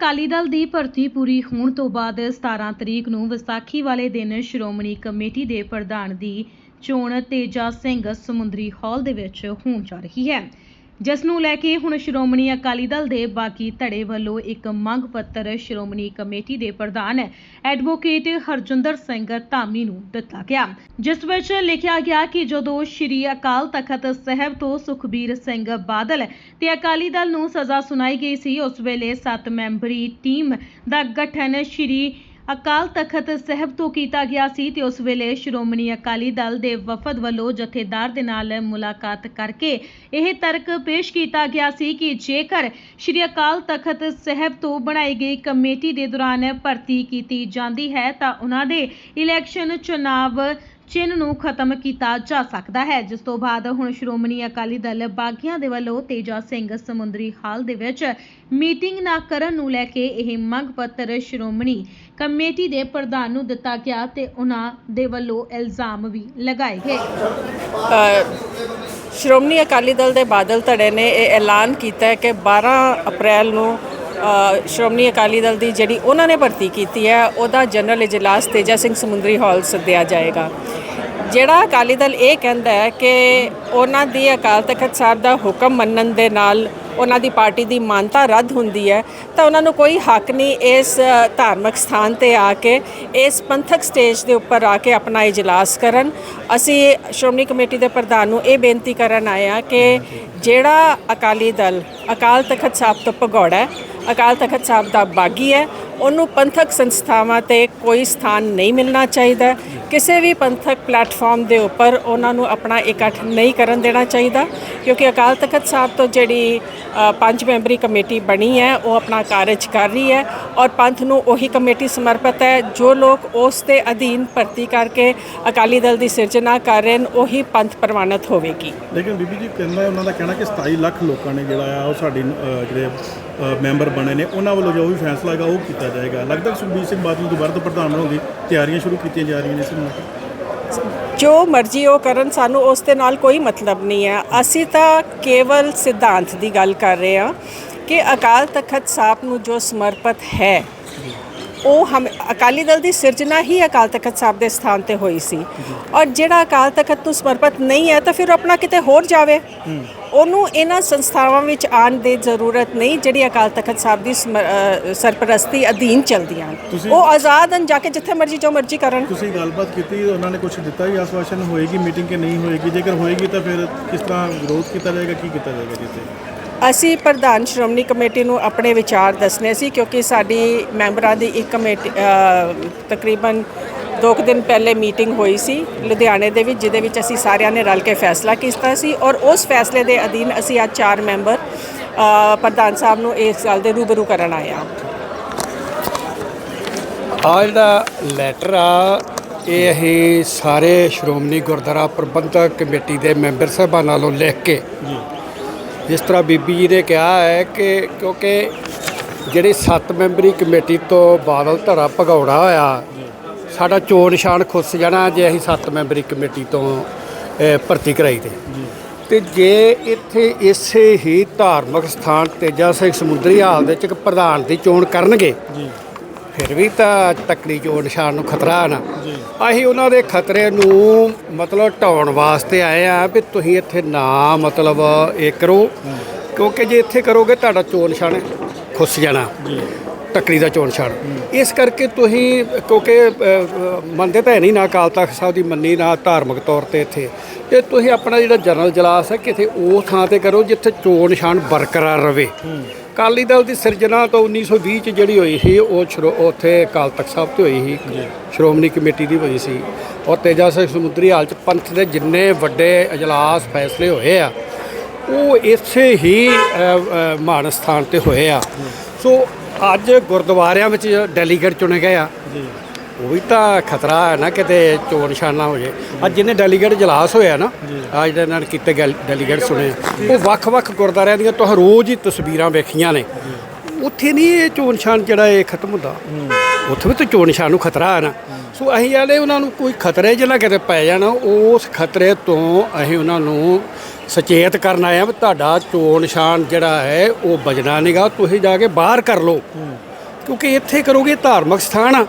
ਅਕਾਲੀ ਦਲ ਦੀ ਭਰਤੀ ਪੂਰੀ ਹੋਣ ਤੋਂ ਬਾਅਦ 17 ਤਰੀਕ ਨੂੰ ਵਿਸਾਖੀ ਵਾਲੇ ਦਿਨ ਸ਼੍ਰੋਮਣੀ ਕਮੇਟੀ ਦੇ ਪ੍ਰਧਾਨ ਦੀ ਚੋਣ ਤੇਜਾ ਸਿੰਘ ਸਮੁੰਦਰੀ ਹਾਲ ਦੇ ਵਿੱਚ ਹੋਣ ਜਾ ਰਹੀ ਹੈ। ਜਿਸ ਨੂੰ ਲੈ ਕੇ ਹੁਣ ਸ਼੍ਰੋਮਣੀ ਅਕਾਲੀ ਦਲ ਦੇ ਬਾਕੀ ਧੜੇ ਵੱਲੋਂ ਇੱਕ ਮੰਗ ਪੱਤਰ ਸ਼੍ਰੋਮਣੀ ਕਮੇਟੀ ਦੇ ਪ੍ਰਧਾਨ ਐਡਵੋਕੇਟ ਹਰਜਿੰਦਰ ਸਿੰਘ ਧਾਮੀ ਨੂੰ ਦਿੱਤਾ ਗਿਆ, ਜਿਸ ਵਿੱਚ ਲਿਖਿਆ ਗਿਆ ਕਿ ਜਦੋਂ ਸ਼੍ਰੀ ਅਕਾਲ ਤਖਤ ਸਾਹਿਬ ਤੋਂ ਸੁਖਬੀਰ ਸਿੰਘ ਬਾਦਲ ਤੇ ਅਕਾਲੀ ਦਲ ਨੂੰ ਸਜ਼ਾ ਸੁਣਾਈ ਗਈ ਸੀ, ਉਸ ਵੇਲੇ 7 ਮੈਂਬਰੀ ਟੀਮ ਦਾ ਗਠਨ ਸ਼੍ਰੀ ਅਕਾਲ ਤਖਤ ਸਾਹਿਬ ਤੋਂ ਕੀਤਾ ਗਿਆ ਸੀ ਤੇ ਉਸ ਵੇਲੇ ਸ਼੍ਰੋਮਣੀ ਅਕਾਲੀ ਦਲ ਦੇ ਵਫਦ ਵੱਲੋਂ ਜਥੇਦਾਰ ਦੇ ਨਾਲ ਮੁਲਾਕਾਤ ਕਰਕੇ ਇਹ ਤਰਕ ਪੇਸ਼ ਕੀਤਾ ਗਿਆ ਸੀ ਕਿ ਜੇਕਰ ਸ਼੍ਰੀ ਅਕਾਲ ਤਖਤ ਸਾਹਿਬ ਤੋਂ ਬਣਾਈ ਗਈ ਕਮੇਟੀ ਦੇ ਦੌਰਾਨ ਭਰਤੀ ਕੀਤੀ ਜਾਂਦੀ ਹੈ ਤਾਂ ਉਹਨਾਂ ਦੇ ਇਲੈਕਸ਼ਨ ਚੁਣਾਵ ਚਿੰਨ੍ਹ ਨੂੰ ਖਤਮ ਕੀਤਾ ਜਾ ਸਕਦਾ ਹੈ। ਜਿਸ ਤੋਂ ਬਾਅਦ ਹੁਣ ਸ਼੍ਰੋਮਣੀ ਅਕਾਲੀ ਦਲ ਬਾਗੀਆਂ ਦੇ ਵੱਲੋਂ ਤੇਜਾ ਸਿੰਘ ਸਮੁੰਦਰੀ ਹਾਲ ਦੇ ਵਿੱਚ ਮੀਟਿੰਗ ਨਾ ਕਰਨ ਨੂੰ ਲੈ ਕੇ ਇਹ ਮੰਗ ਪੱਤਰ ਸ਼੍ਰੋਮਣੀ ਕਮੇਟੀ ਦੇ ਪ੍ਰਧਾਨ ਨੂੰ ਦਿੱਤਾ ਗਿਆ ਤੇ ਉਹਨਾਂ ਦੇ ਵੱਲੋਂ ਇਲਜ਼ਾਮ ਵੀ ਲਗਾਏ ਗਏ। ਸ਼੍ਰੋਮਣੀ ਅਕਾਲੀ ਦਲ ਦੇ ਬਾਦਲ ਧੜੇ ਨੇ ਇਹ ਐਲਾਨ ਕੀਤਾ ਹੈ ਕਿ 12 ਅਪ੍ਰੈਲ ਨੂੰ ਸ਼੍ਰੋਮਣੀ ਅਕਾਲੀ ਦਲ ਦੀ ਜਿਹੜੀ ਉਹਨਾਂ ਨੇ ਭਰਤੀ ਕੀਤੀ ਹੈ, ਉਹਦਾ ਜਨਰਲ ਇਜਲਾਸ ਤੇਜਾ ਸਿੰਘ ਸਮੁੰਦਰੀ ਹਾਲ ਸੱਦਿਆ ਜਾਏਗਾ। ਜਿਹੜਾ ਅਕਾਲੀ ਦਲ ਇਹ ਕਹਿੰਦਾ ਹੈ ਕਿ ਉਹਨਾਂ ਦੀ ਅਕਾਲ ਤਖਤ ਸਾਹਿਬ ਦਾ ਹੁਕਮ ਮੰਨਣ ਦੇ ਨਾਲ ਉਹਨਾਂ ਦੀ ਪਾਰਟੀ ਦੀ ਮਾਨਤਾ ਰੱਦ ਹੁੰਦੀ ਹੈ, ਤਾਂ ਉਹਨਾਂ ਨੂੰ ਕੋਈ ਹੱਕ ਨਹੀਂ ਇਸ ਧਾਰਮਿਕ ਸਥਾਨ ਤੇ ਆ ਕੇ, ਇਸ ਪੰਥਕ ਸਟੇਜ ਦੇ ਉੱਪਰ ਆ ਕੇ ਆਪਣਾ ਇਜਲਾਸ ਕਰਨ। ਅਸੀਂ ਸ਼੍ਰੋਮਣੀ ਕਮੇਟੀ ਦੇ ਪ੍ਰਧਾਨ ਨੂੰ ਇਹ ਬੇਨਤੀ ਕਰਨ ਆਏ ਆ ਕਿ ਜਿਹੜਾ ਅਕਾਲੀ ਦਲ ਅਕਾਲ ਤਖਤ ਸਾਹਿਬ ਤੋਂ ਭਗੌੜਾ ਅਕਾਲ ਤਖਤ ਸਾਹਿਬ ਦਾ ਬਾਗੀ ਹੈ। ਉਹਨੂੰ ਪੰਥਕ ਸੰਸਥਾਵਾਂ ਤੇ ਕੋਈ ਸਥਾਨ ਨਹੀਂ ਮਿਲਣਾ ਚਾਹੀਦਾ। ਕਿਸੇ ਵੀ ਪੰਥਕ ਪਲੇਟਫਾਰਮ ਦੇ ਉੱਪਰ ਉਹਨਾਂ ਨੂੰ ਆਪਣਾ ਇਕੱਠ ਨਹੀਂ ਕਰਨ ਦੇਣਾ ਚਾਹੀਦਾ। ਕਿਉਂਕਿ ਅਕਾਲ ਤਖਤ ਸਾਹਿਬ ਤੋਂ ਜਿਹੜੀ ਪੰਜ ਮੈਂਬਰੀ ਕਮੇਟੀ ਬਣੀ ਹੈ, ਉਹ ਆਪਣਾ ਕਾਰਜ ਕਰ ਰਹੀ ਹੈ ਔਰ ਪੰਥ ਨੂੰ ਉਹੀ ਕਮੇਟੀ ਸਮਰਪਿਤ ਹੈ। ਜੋ ਲੋਕ ਉਸ ਦੇ ਅਧੀਨ ਭਰਤੀ ਕਰਕੇ ਅਕਾਲੀ ਦਲ ਦੀ ਸਿਰਜਣਾ ਕਰ ਰਹੇ ਨੇ ਉਹੀ ਪੰਥ ਪ੍ਰਵਾਨਿਤ ਹੋਵੇਗੀ। ਲੇਕਿਨ ਬੀਬੀ ਜੀ, ਕਹਿੰਦਾ ਉਹਨਾਂ ਦਾ ਕਹਿਣਾ ਕਿ 27 ਲੱਖ ਲੋਕਾਂ ਨੇ ਜਿਹੜਾ ਆ, ਉਹ ਸਾਡੀ ਜਿਹੜੇ ਮੈਂਬਰ ਬਣੇ ਨੇ, ਉਹਨਾਂ ਵੱਲੋਂ ਜੋ ਵੀ ਫੈਸਲਾ ਹੈਗਾ ਉਹ ਕੀਤਾ ਜਾਏਗਾ। ਲੱਗਦਾ ਸੁਖਬੀਰ ਸਿੰਘ ਬਾਦਲ ਦੁਬਾਰਾ ਤੋਂ ਪ੍ਰਧਾਨ ਬਣਾਉਣ ਦੀ ਤਿਆਰੀਆਂ ਸ਼ੁਰੂ ਕੀਤੀਆਂ ਜਾ ਰਹੀਆਂ ਨੇ ਇਸ ਨੂੰ ਜੋ ਮਰਜ਼ੀ ਉਹ ਕਰਨ, ਸਾਨੂੰ ਉਸ ਦੇ ਨਾਲ ਕੋਈ ਮਤਲਬ ਨਹੀਂ ਹੈ। ਅਸੀਂ ਤਾਂ ਕੇਵਲ ਸਿਧਾਂਤ ਦੀ ਗੱਲ ਕਰ ਰਹੇ ਹਾਂ ਕਿ ਅਕਾਲ ਤਖਤ ਸਾਹਿਬ ਨੂੰ ਜੋ ਸਮਰਪਿਤ ਹੈ ਉਹ ਹਮ ਅਕਾਲੀ ਦਲ ਦੀ ਸਿਰਜਣਾ ਹੀ ਅਕਾਲ ਤਖਤ ਸਾਹਿਬ ਦੇ ਸਥਾਨ ਤੇ ਹੋਈ ਸੀ। ਔਰ ਜਿਹੜਾ ਅਕਾਲ ਤਖਤ ਨੂੰ ਸਮਰਪਿਤ ਨਹੀਂ ਹੈ ਤਾਂ ਫਿਰ ਉਹ ਆਪਣਾ ਕਿਤੇ ਹੋਰ ਜਾਵੇ। ਉਹਨੂੰ ਇਹਨਾਂ ਸੰਸਥਾਵਾਂ ਵਿੱਚ ਆਉਣ ਦੀ ਜ਼ਰੂਰਤ ਨਹੀਂ ਜਿਹੜੀ ਅਕਾਲ ਤਖਤ ਸਾਹਿਬ ਦੀ ਸਰਪ੍ਰਸਤੀ ਅਧੀਨ ਚਲਦੀਆਂ ਉਹ ਆਜ਼ਾਦ ਹਨ ਜਾ ਕੇ ਜਿੱਥੇ ਮਰਜ਼ੀ ਜੋ ਮਰਜ਼ੀ ਕਰਨ। ਤੁਸੀਂ ਗੱਲਬਾਤ ਕੀਤੀ ਉਹਨਾਂ ਨੇ ਕੁਝ ਦਿੱਤਾ ਹੀ ਆਸਵਾਸ਼ਨ ਹੋਏਗੀ ਮੀਟਿੰਗ ਕਿ ਨਹੀਂ ਹੋਏਗੀ? ਜੇਕਰ ਹੋਏਗੀ ਤਾਂ ਫਿਰ ਕਿਸ ਤਰ੍ਹਾਂ ਵਿਰੋਧ ਕੀਤਾ ਜਾਏਗਾ ਕੀ ਕੀਤਾ ਜਾਏਗਾ ਜਿੱਥੇ ਅਸੀਂ ਪ੍ਰਧਾਨ ਸ਼੍ਰੋਮਣੀ ਕਮੇਟੀ ਨੂੰ ਆਪਣੇ ਵਿਚਾਰ ਦੱਸਣੇ ਸੀ ਕਿਉਂਕਿ ਸਾਡੀ ਮੈਂਬਰਾਂ ਦੀ ਇੱਕ ਕਮੇਟੀ ਤਕਰੀਬਨ ਦੋ ਕੁ ਦਿਨ ਪਹਿਲੇ ਮੀਟਿੰਗ ਹੋਈ ਸੀ ਲੁਧਿਆਣੇ ਦੇ ਵਿੱਚ ਜਿਹਦੇ ਵਿੱਚ ਅਸੀਂ ਸਾਰਿਆਂ ਨੇ ਰਲ ਕੇ ਫੈਸਲਾ ਕੀਤਾ ਸੀ ਔਰ ਉਸ ਫੈਸਲੇ ਦੇ ਅਧੀਨ ਅਸੀਂ ਅੱਜ ਚਾਰ ਮੈਂਬਰ ਪ੍ਰਧਾਨ ਸਾਹਿਬ ਨੂੰ ਇਸ ਗੱਲ ਦੇ ਰੂਬਰੂ ਕਰਨ ਆਏ ਹਾਂ। ਆ ਜਿਹੜਾ ਲੈਟਰ ਆ ਇਹ ਅਸੀਂ ਸਾਰੇ ਸ਼੍ਰੋਮਣੀ ਗੁਰਦੁਆਰਾ ਪ੍ਰਬੰਧਕ ਕਮੇਟੀ ਦੇ ਮੈਂਬਰ ਸਾਹਿਬਾਨਾਂ ਨਾਲੋਂ ਲਿਖ ਕੇ ਜੀ। ਜਿਸ ਤਰ੍ਹਾਂ ਬੀਬੀ ਜੀ ਨੇ ਕਿਹਾ ਹੈ ਕਿ ਕਿਉਂਕਿ ਜਿਹੜੀ 7 ਮੈਂਬਰੀ ਕਮੇਟੀ ਤੋਂ ਬਾਦਲ ਧੜਾ ਭਗੌੜਾ ਹੋਇਆ ਸਾਡਾ ਚੋਣ ਨਿਸ਼ਾਨ ਖੁੱਸ ਜਾਣਾ ਜੇ ਅਸੀਂ 7 ਮੈਂਬਰੀ ਕਮੇਟੀ ਤੋਂ ਭਰਤੀ ਕਰਾਈ ਤੇ। ਤੇ ਜੇ ਇੱਥੇ ਇਸੇ ਹੀ ਧਾਰਮਿਕ ਸਥਾਨ ਤੇਜਾ ਸਿੰਘ ਸਮੁੰਦਰੀ ਹਾਲ ਦੇ ਵਿੱਚ ਇੱਕ ਪ੍ਰਧਾਨ ਦੀ ਚੋਣ ਕਰਨਗੇ ਜੀ। ਫਿਰ ਵੀ ਤਾਂ ਤਕੜੀ ਚੋਣ ਨਿਸ਼ਾਨ ਨੂੰ ਖਤਰਾ ਨਾ। ਅਸੀਂ ਉਹਨਾਂ ਦੇ ਖਤਰੇ ਨੂੰ ਮਤਲਬ ਢਾਉਣ ਵਾਸਤੇ ਆਏ ਆ ਵੀ ਤੁਸੀਂ ਇੱਥੇ ਨਾ ਮਤਲਬ ਇਹ ਕਰੋ। ਕਿਉਂਕਿ ਜੇ ਇੱਥੇ ਕਰੋਗੇ ਤੁਹਾਡਾ ਚੋਣ ਨਿਸ਼ਾਨ ਖੁੱਸ ਜਾਣਾ। ਤਕੜੀ ਦਾ ਚੋਣ ਨਿਸ਼ਾਨ। ਇਸ ਕਰਕੇ ਤੁਸੀਂ ਕਿਉਂਕਿ ਮੰਨਦੇ ਤਾਂ ਹੈ ਨਹੀਂ ਨਾ ਅਕਾਲ ਤਖਤ ਸਾਹਿਬ ਦੀ ਮੰਨੀ ਨਾ ਧਾਰਮਿਕ ਤੌਰ ਤੇ ਇੱਥੇ। ਤੇ ਤੁਸੀਂ ਆਪਣਾ ਜਿਹੜਾ ਜਨਰਲ ਜਲਾਸ ਹੈ ਕਿਤੇ ਉਹ ਥਾਂ ਤੇ ਕਰੋ ਜਿੱਥੇ ਚੋਣ ਨਿਸ਼ਾਨ ਬਰਕਰਾਰ ਰਵੇ ਅਕਾਲੀ ਦਲ ਦੀ ਸਿਰਜਣਾ ਤੋਂ 1920 ਚ ਜਿਹੜੀ ਹੋਈ ਸੀ ਉਹ ਸ਼੍ਰੋ- ਉੱਥੇ ਅਕਾਲ ਤਖਤ ਸਾਹਿਬ ਤੇ ਹੋਈ ਸੀ। ਸ਼੍ਰੋਮਣੀ ਕਮੇਟੀ ਦੀ ਹੋਈ ਸੀ। ਔਰ ਤੇਜਾ ਸਿੰਘ ਸਮੁੰਦਰੀ ਹਾਲ ਚ ਪੰਥ ਦੇ ਜਿੰਨੇ ਵੱਡੇ ਅਜਲਾਸ ਫੈਸਲੇ ਹੋਏ ਆ ਉਹ ਇਸੇ ਹੀ ਅ, ਅ, ਮਹਾਨ ਸਥਾਨ ਤੇ ਹੋਏ ਆ। ਸੋ ਅੱਜ ਗੁਰਦੁਆਰਿਆਂ ਵਿੱਚ ਡੈਲੀਗੇਟ ਚੁਣੇ ਗਏ ਆ। ਉਹ ਵੀ ਤਾਂ ਖਤਰਾ ਹੈ ਨਾ ਕਿਤੇ ਚੋਣ ਨਿਸ਼ਾਨ ਨਾ ਹੋ ਜੇ। ਅੱਜ ਜਿਹਨੇ ਡੈਲੀਗੇਟ ਜਲਾਸ ਹੋਇਆ ਨਾ ਅੱਜ ਦੇ ਨਾਲ ਕੀਤੇ ਗਏ ਡੈਲੀਗੇਟ ਸੁਣੇ। ਉਹ ਵੱਖ-ਵੱਖ ਗੁਰਦੁਆਰਿਆਂ ਦੀਆਂ ਤੁਸੀਂ ਰੋਜ਼ ਹੀ ਤਸਵੀਰਾਂ ਵੇਖੀਆਂ ਨੇ। ਉੱਥੇ ਨਹੀਂ ਇਹ ਚੋਣ ਨਿਸ਼ਾਨ ਜਿਹੜਾ ਇਹ ਖਤਮ ਹੁੰਦਾ। ਉੱਥੇ ਵੀ ਤਾਂ ਚੋਣ ਨਿਸ਼ਾਨ ਨੂੰ ਖਤਰਾ ਹੈ ਨਾ। ਸੋ ਅਸੀਂ ਵਾਲੇ ਉਹਨਾਂ ਨੂੰ ਕੋਈ ਖਤਰੇ ਜਿਹਾ ਨਾ ਕਿਤੇ ਪੈ ਜਾਣਾ ਉਸ ਖਤਰੇ ਤੋਂ ਅਸੀਂ ਉਹਨਾਂ ਨੂੰ ਸੁਚੇਤ ਕਰਨ ਆਏ ਆ ਵੀ ਤੁਹਾਡਾ ਚੋਣ ਨਿਸ਼ਾਨ ਜਿਹੜਾ ਹੈ ਉਹ ਬਜਣਾ ਨਹੀਂਗਾ ਤੁਸੀਂ ਜਾ ਕੇ ਬਾਹਰ ਕਰ ਲਓ। ਕਿਉਂਕਿ ਇੱਥੇ ਕਰੋਗੇ ਧਾਰਮਿਕ ਸਥਾਨ ਆ।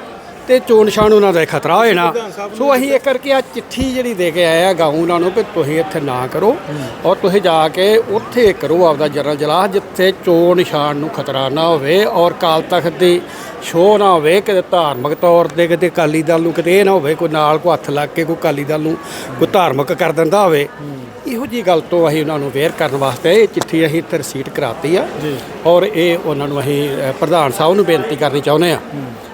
ਤੇ ਚੋਣ ਨਿਸ਼ਾਨ ਉਹਨਾਂ ਦਾ ਖਤਰਾ ਹੋ ਜਾਣਾ। ਸੋ ਅਸੀਂ ਇਹ ਕਰਕੇ ਆ ਚਿੱਠੀ ਜਿਹੜੀ ਦੇ ਕੇ ਆਏ ਆ ਗਾਉਂ ਉਹਨਾਂ ਨੂੰ ਕਿ ਤੁਸੀਂ ਇੱਥੇ ਨਾ ਕਰੋ ਔਰ ਤੁਸੀਂ ਜਾ ਕੇ ਉੱਥੇ ਕਰੋ ਆਪਦਾ ਜਨਰਲ ਜਲਾਸ ਜਿੱਥੇ ਚੋਣ ਨਿਸ਼ਾਨ ਨੂੰ ਖਤਰਾ ਨਾ ਹੋਵੇ ਔਰ ਕਾਲ ਤਖਤ ਦੀ ਸ਼ੋਅ ਨਾ ਹੋਵੇ ਕਿਤੇ ਧਾਰਮਿਕ ਤੌਰ ਤੇ ਕਿਤੇ ਅਕਾਲੀ ਦਲ ਨੂੰ ਕਿਤੇ ਇਹ ਨਾ ਹੋਵੇ ਕੋਈ ਨਾਲ ਕੋ ਹੱਥ ਲੱਗ ਕੇ ਕੋਈ ਅਕਾਲੀ ਦਲ ਨੂੰ ਕੋਈ ਧਾਰਮਿਕ ਕਰ ਦਿੰਦਾ ਹੋਵੇ। ਇਹੋ ਜੀ ਗੱਲ ਤੋਂ ਅਸੀਂ ਉਹਨਾਂ ਨੂੰ ਅਵੇਅਰ ਕਰਨ ਵਾਸਤੇ ਇਹ ਚਿੱਠੀ ਅਸੀਂ ਇੱਥੇ ਰਸੀਟ ਕਰਾਤੀ ਆ ਔਰ ਇਹ ਉਹਨਾਂ ਨੂੰ ਅਸੀਂ ਪ੍ਰਧਾਨ ਸਾਹਿਬ ਨੂੰ ਬੇਨਤੀ ਕਰਨੀ ਚਾਹੁੰਦੇ ਆ।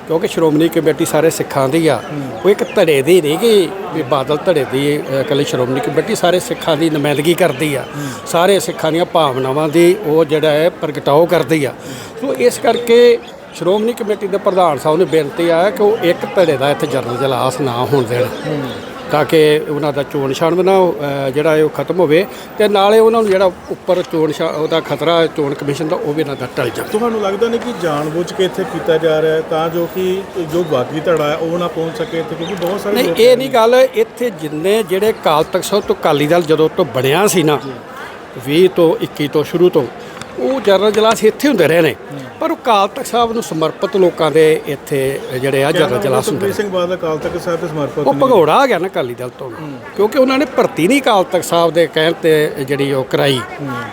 ਕਿਉਂਕਿ ਸ਼੍ਰੋਮਣੀ ਕਮੇਟੀ ਸਾਰੇ ਸਿੱਖਾਂ ਦੀ ਆ ਉਹ ਇੱਕ ਧੜੇ ਦੀ ਨਹੀਂ ਕਿ ਵੀ ਬਾਦਲ ਧੜੇ ਦੀ ਅ, ਇਕੱਲੀ ਸ਼੍ਰੋਮਣੀ ਕਮੇਟੀ ਸਾਰੇ ਸਿੱਖਾਂ ਦੀ ਨੁਮਾਇੰਦਗੀ ਕਰਦੀ ਆ। ਸਾਰੇ ਸਿੱਖਾਂ ਦੀਆਂ ਭਾਵਨਾਵਾਂ ਦੀ ਉਹ ਜਿਹੜਾ ਹੈ ਪ੍ਰਗਟਾਓ ਕਰਦੀ ਆ। ਸੋ ਇਸ ਕਰਕੇ ਸ਼੍ਰੋਮਣੀ ਕਮੇਟੀ ਦੇ ਪ੍ਰਧਾਨ ਸਾਹਿਬ ਨੂੰ ਬੇਨਤੀ ਆ ਕਿ ਉਹ ਇੱਕ ਧੜੇ ਦਾ ਇੱਥੇ ਜਨਰਲ ਜਲਾਸ ਨਾ ਹੋਣ ਦੇਣ। ਤਾਂ ਕਿ ਉਹਨਾਂ ਦਾ ਚੋਣ ਨਿਸ਼ਾਨ ਬਣਾ ਜਿਹੜਾ ਹੈ ਉਹ ਖਤਮ ਹੋਵੇ ਤੇ ਨਾਲੇ ਉਹਨਾਂ ਨੂੰ ਜਿਹੜਾ ਉੱਪਰ ਚੋਣ ਉਹਦਾ ਖਤਰਾ ਚੋਣ ਕਮਿਸ਼ਨ ਦਾ ਉਹ ਵੀ ਦਾ ਟਲ ਜਾਵੇ। ਤੁਹਾਨੂੰ ਲੱਗਦਾ ਨਹੀਂ ਕਿ ਜਾਣਬੁੱਝ ਕੇ ਇੱਥੇ ਕੀਤਾ ਜਾ ਰਿਹਾ ਹੈ? ਤਾਂ ਜੋ ਕਿ ਜੋ ਬਾਗੀ ਧੜਾ ਹੈ ਉਹ ਨਾ ਪਹੁੰਚ ਸਕੇ ਇੱਥੇ ਕਿਉਂਕਿ ਬਹੁਤ ਸਾਰੇ ਨਹੀਂ ਇਹ ਨਹੀਂ ਗੱਲ ਇੱਥੇ ਜਿੰਨੇ ਜਿਹੜੇ ਕਾਲ ਤਖਤ ਸਾਹਿਬ ਤੋਂ ਅਕਾਲੀ ਦਲ ਜਦੋਂ ਤੋਂ ਬਣਿਆ ਸੀ ਨਾ 20 ਤੋਂ 21 ਤੋਂ ਸ਼ੁਰੂ ਤੋਂ ਉਹ ਜਨਰਲ ਜਲਾਸ ਇੱਥੇ ਹੁੰਦੇ ਰਹੇ ਨੇ। ਪਰ ਉਹ ਕਾਲ ਤਖਤ ਸਾਹਿਬ ਨੂੰ ਸਮਰਪਿਤ ਲੋਕਾਂ ਦੇ ਇੱਥੇ ਜਿਹੜੇ ਆ ਜਨਰਲ ਜਲਾਸ ਹੁੰਦੇ ਸਿੰਘ ਬਾਦਲ ਅਕਾਲ ਤਖਤ ਸਾਹਿਬ ਤੇ ਸਮਰਪਿਤ ਉਹ। ਭਗੌੜਾ ਆ ਗਿਆ ਨਾ ਅਕਾਲੀ ਦਲ ਤੋਂ। ਕਿਉਂਕਿ ਉਹਨਾਂ ਨੇ ਭਰਤੀ ਨਹੀਂ ਕਾਲ ਤਖਤ ਸਾਹਿਬ ਦੇ ਕਹਿਣ ਤੇ ਜਿਹੜੀ ਉਹ ਕਰਾਈ।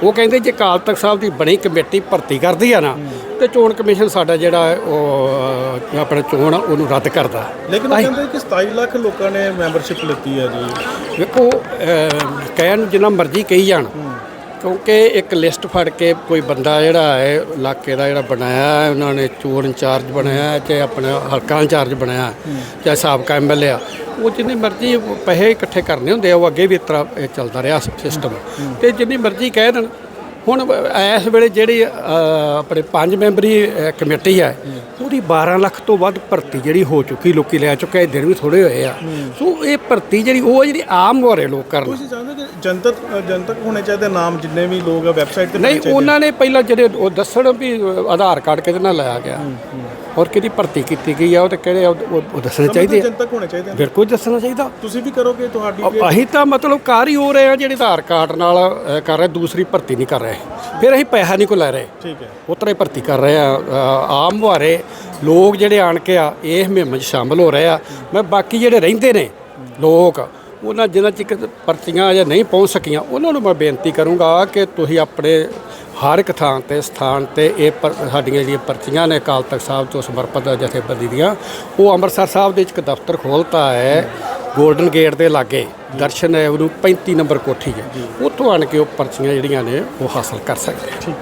ਉਹ ਕਹਿੰਦੇ ਜੇ ਕਾਲ ਤਖਤ ਸਾਹਿਬ ਦੀ ਬਣੀ ਕਮੇਟੀ ਭਰਤੀ ਕਰਦੀ ਆ ਨਾ ਤੇ ਚੋਣ ਕਮਿਸ਼ਨ ਸਾਡਾ ਜਿਹੜਾ ਉਹ ਆਪਣਾ ਚੋਣ ਆ, ਉਹਨੂੰ ਰੱਦ ਕਰਦਾ। ਲੇਕਿਨ ਉਹ ਕਹਿੰਦੇ ਕਿ 27 ਲੱਖ ਲੋਕਾਂ ਨੇ ਮੈਂਬਰਸ਼ਿਪ ਲਿੱਤੀ ਹੈ ਜੀ। ਵੇਖੋ ਕਹਿਣ ਜਿੰਨਾ ਮਰਜ਼ੀ ਕਹੀ ਜਾਣ ਕਿਉਂਕਿ ਇੱਕ ਲਿਸਟ ਫੜ ਕੇ ਕੋਈ ਬੰਦਾ ਜਿਹੜਾ ਹੈ ਇਲਾਕੇ ਦਾ ਜਿਹੜਾ ਬਣਾਇਆ ਹੈ, ਉਹਨਾਂ ਨੇ ਚੋਣ ਇੰਚਾਰਜ ਬਣਾਇਆ ਹੈ, ਚਾਹੇ ਆਪਣਾ ਹਲਕਾ ਇੰਚਾਰਜ ਬਣਾਇਆ ਹੈ, ਚਾਹੇ ਸਾਬਕਾ ਐਮਐਲਏ ਆ। ਉਹ ਜਿੰਨੇ ਮਰਜ਼ੀ ਪੈਸੇ ਇਕੱਠੇ ਕਰਨੇ ਹੁੰਦੇ ਆ ਉਹ ਅੱਗੇ ਵੀ ਇਸ ਤਰ੍ਹਾਂ ਇਹ ਚੱਲਦਾ ਰਿਹਾ ਸਿਸਟਮ ਤੇ ਜਿੰਨੀ ਮਰਜ਼ੀ ਕਹਿ ਦੇਣ ਹੁਣ ਇਸ ਵੇਲੇ ਜਿਹੜੀ ਆਪਣੇ ਪੰਜ ਮੈਂਬਰੀ ਕਮੇਟੀ ਹੈ ਉਹਦੀ 12 ਲੱਖ ਤੋਂ ਵੱਧ ਭਰਤੀ ਜਿਹੜੀ ਹੋ ਚੁੱਕੀ ਲੋਕੀ ਲੈ ਚੁੱਕੇ ਇਹ ਦਿਨ ਵੀ ਥੋੜੇ ਹੋਏ ਆ। ਸੋ ਇਹ ਭਰਤੀ ਜਿਹੜੀ ਉਹ ਜਿਹੜੀ ਆਮ ਹੋ ਰਹੇ ਲੋਕ ਕਰਨ। ਤੁਸੀਂ ਚਾਹੁੰਦੇ ਕਿ ਜਨਤਕ ਜਨਤਕ ਹੋਣੇ ਚਾਹੀਦੇ ਨਾਮ ਜਿੰਨੇ ਵੀ ਲੋਕ ਆ ਵੈਬਸਾਈਟ ਤੇ ਨਹੀਂ? ਉਹਨਾਂ ਨੇ ਪਹਿਲਾਂ ਜਿਹੜੇ ਉਹ ਦੱਸਣ ਵੀ ਆਧਾਰ ਕਾਰਡ ਕਿਹਦੇ ਨਾਲ ਲਾਇਆ ਗਿਆ। ਔਰ ਕਿਹਦੀ ਭਰਤੀ ਕੀਤੀ ਗਈ ਆ ਉਹ ਤੇ ਕਿਹੜੇ ਆ, ਉਹ ਉਹ ਦੱਸਣੇ ਚਾਹੀਦੇ ਆ। ਜਨਤਕ ਹੋਣੇ ਚਾਹੀਦੇ ਨੇ। ਬਿਲਕੁਲ ਦੱਸਣਾ ਚਾਹੀਦਾ। ਤੁਸੀਂ ਵੀ ਕਰੋਗੇ ਤੁਹਾਡੀ ਅਸੀਂ ਤਾਂ ਮਤਲਬ ਕਰ ਹੀ ਹੋ ਰਹੇ ਆ ਜਿਹੜੇ ਆਧਾਰ ਕਾਰਡ ਨਾਲ ਅ, ਕਰ ਰਹੇ ਦੂਸਰੀ ਭਰਤੀ ਨਹੀਂ ਕਰ ਰਹੇ। ਫਿਰ ਅਸੀਂ ਪੈਸਾ ਨਹੀਂ ਕੋ ਲੈ ਰਹੇ। ਠੀਕ ਹੈ। ਉਤਰੇ ਭਰਤੀ ਕਰ ਰਹੇ ਆ ਅ, ਆਮ ਮੁਹਾਰੇ ਲੋਕ ਜਿਹੜੇ ਆਣ ਕੇ ਆ ਇਹ ਮੁਹਿੰਮ 'ਚ ਸ਼ਾਮਲ ਹੋ ਰਹੇ ਆ। ਮੈਂ ਬਾਕੀ ਜਿਹੜੇ ਰਹਿੰਦੇ ਨੇ ਲੋਕ ਉਹਨਾਂ ਜਿਨ੍ਹਾਂ ਚਿਕ ਪਰਚੀਆਂ ਅਜੇ ਨਹੀਂ ਪਹੁੰਚ ਸਕੀਆਂ ਉਹਨਾਂ ਨੂੰ ਮੈਂ ਬੇਨਤੀ ਕਰੂੰਗਾ ਕਿ ਤੁਸੀਂ ਆਪਣੇ ਹਰ ਇੱਕ ਥਾਂ ਤੇ ਸਥਾਨ ਤੇ ਇਹ ਸਾਡੀਆਂ ਜਿਹੜੀਆਂ ਪਰਚੀਆਂ ਨੇ ਅਕਾਲ ਤਖਤ ਸਾਹਿਬ ਤੋਂ ਸਮਰਪਿਤ ਜਥੇਬੰਦੀ ਦੀਆਂ ਉਹ ਅੰਮ੍ਰਿਤਸਰ ਸਾਹਿਬ ਦੇ ਇੱਕ ਦਫ਼ਤਰ ਖੋਲਤਾ ਹੈ ਗੋਲਡਨ ਗੇਟ ਦੇ ਲਾਗੇ। ਦਰਸ਼ਨ ਹੈ ਉਹਨੂੰ 35 ਨੰਬਰ ਕੋਠੀ ਹੈ। ਉੱਥੋਂ ਆਣ ਕੇ ਉਹ ਪਰਚੀਆਂ ਜਿਹੜੀਆਂ ਨੇ ਉਹ ਹਾਸਲ ਕਰ ਸਕਦੇ ਆ।